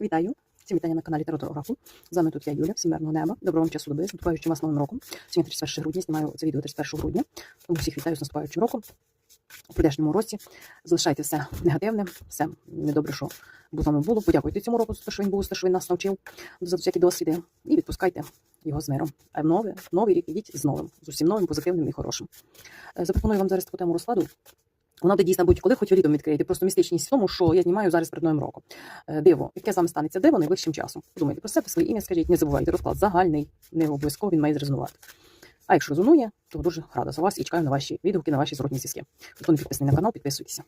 Вітаю! Всім вітання на каналі Тароторографу. З вами тут я Юля, всім мирного неба. Доброго вам часу доби, з наступаючим вас новим роком. Сьогодні 31 грудня, знімаю це відео 31 грудня. Тому всіх вітаю з наступаючим роком. У прийдешньому році залишайте все негативне, все недобре, що з вами було. Подякуйте цьому року що він був, за що він нас навчив, за всякі досвіди. І відпускайте його з миром. А в новий, новий рік ідіть з новим, з усім новим, позитивним і хорошим. Е, Запропоную вам зараз таку тему розкладу. Вона буде дійсно будь-коли, хоч ви літом відкриєте. Просто містичність в тому, що я знімаю зараз перед новим роком. Е, Диво, яке вами станеться диво найближчим часом. Думайте про себе, своє ім'я скажіть, не забувайте. Розклад загальний, не обов'язково він має зрезонувати. А якщо резонує, то дуже рада за вас і чекаю на ваші відгуки, на ваші зворотні зв'язки. Хто не підписаний на канал, підписуйтеся.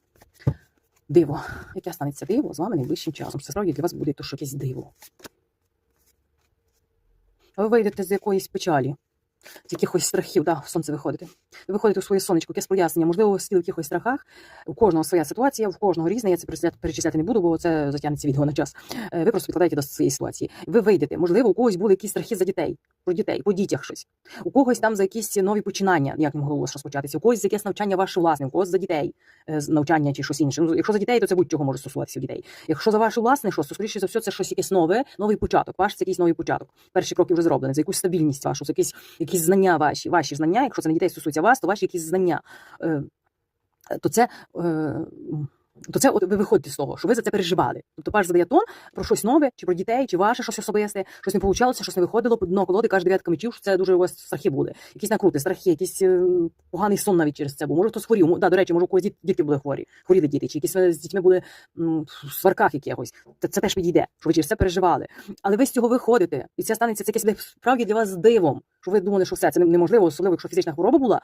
Диво, яке станеться диво з вами найближчим часом. Це справді для вас буде то що якесь диво. Ви вийдете з якоїсь печалі, з якихось страхів, да, сонце виходите. Ви виходите у своє сонечко, якесь прояснення, можливо, в якихось страхах. У кожного своя ситуація, в кожного різна. Я це перечисляти- перечисляти не буду, бо це затягнеться відео на час. Е, Ви просто відкладаєте до своєї ситуації. Ви вийдете. Можливо, у когось були якісь страхи за дітей, про дітей, по дітях щось. У когось там за якісь нові починання, як не могло у вас розпочатися. У когось за якесь навчання ваше власне, у когось за дітей е, навчання чи щось інше. Ну, якщо за дітей, то це будь-чого може стосуватися дітей. Якщо за ваше власне щось, то скоріше за все, це щось якесь нове, новий початок. Ваш це якийсь новий початок. Перші кроки вже зроблені, за якусь стабільність вашу, за якісь, якісь знання ваші, ваші знання. Якщо це не дітей стосується вас, то ваші якісь знання. Е, то це. Е, то це от ви виходите з того, що ви за це переживали. Тобто паш задає тон про щось нове, чи про дітей, чи ваше щось особисте, щось не получалося, щось не виходило, по дно колоди, каже дев'ятка мечів, що це дуже у вас страхи були. Якісь накрути, страхи, якийсь е, поганий сон навіть через це був. Може, хтось хворів. Мо- Да, до речі, може, у когось діт- дітки були хворі, хворіли діти, чи якісь з дітьми були в сварках якихось. Це, це теж підійде, що ви через це переживали. Але ви з цього виходите, і це станеться це якесь справді для вас дивом. Що ви думали, що все це неможливо, особливо, якщо фізична хвороба була,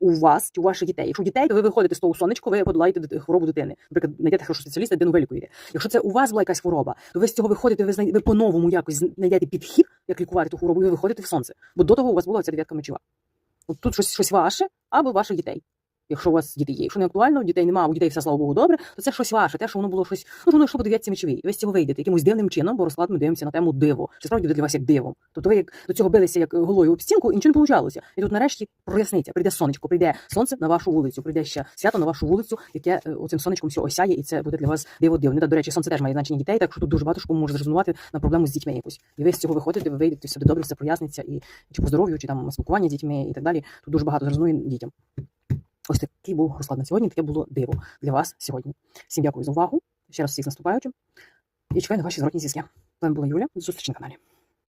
у вас у ваших дітей. Якщо у дітей, то ви виходите з того сонечку, ви подолаєте хворобу дитини. Наприклад, знайдете хорошого спеціаліста, дитину вилікуєте. Якщо це у вас була якась хвороба, то ви з цього виходите, ви, знай... ви по-новому якось знайдете підхід, як лікувати ту хворобу, і ви виходите в сонце. Бо до того у вас була ця дев'ятка мечова. От тут щось, щось ваше або ваших дітей. Якщо у вас діти є, якщо не актуально, дітей немає, у дітей все слава Богу добре, то це щось ваше, те, що воно було щось, ну воно йшло по дев'ятці мечовій. І ви цього вийдете якимось дивним чином, бо розклад ми дивимося на тему диво. Чи справді буде для вас як дивом? Тобто ви як до цього билися як голою об стінку, і нічого не получалося. І тут нарешті проясниться, прийде сонечко, прийде сонце на вашу вулицю, прийде ще свято на вашу вулицю, яке е, оцим сонечком все осяє, і це буде для вас диво дивне. Да, До речі, сонце теж має значення дітей, так що тут дуже багато що може зрозуміти на проблему з дітьми якусь. І ви з цього виходите, ви вийдете, все добре, все проясниться, і чи по здоров'ю, чи там спілкування з дітьми і так далі. Тут дуже багато зрозуміє дітям. Ось такий був розклад на сьогодні. Таке було диво для вас сьогодні. Всім дякую за увагу. Ще раз всіх з. І чекаю на ваші зворотні зв'язки. З вами була Юля. До зустрічі на каналі.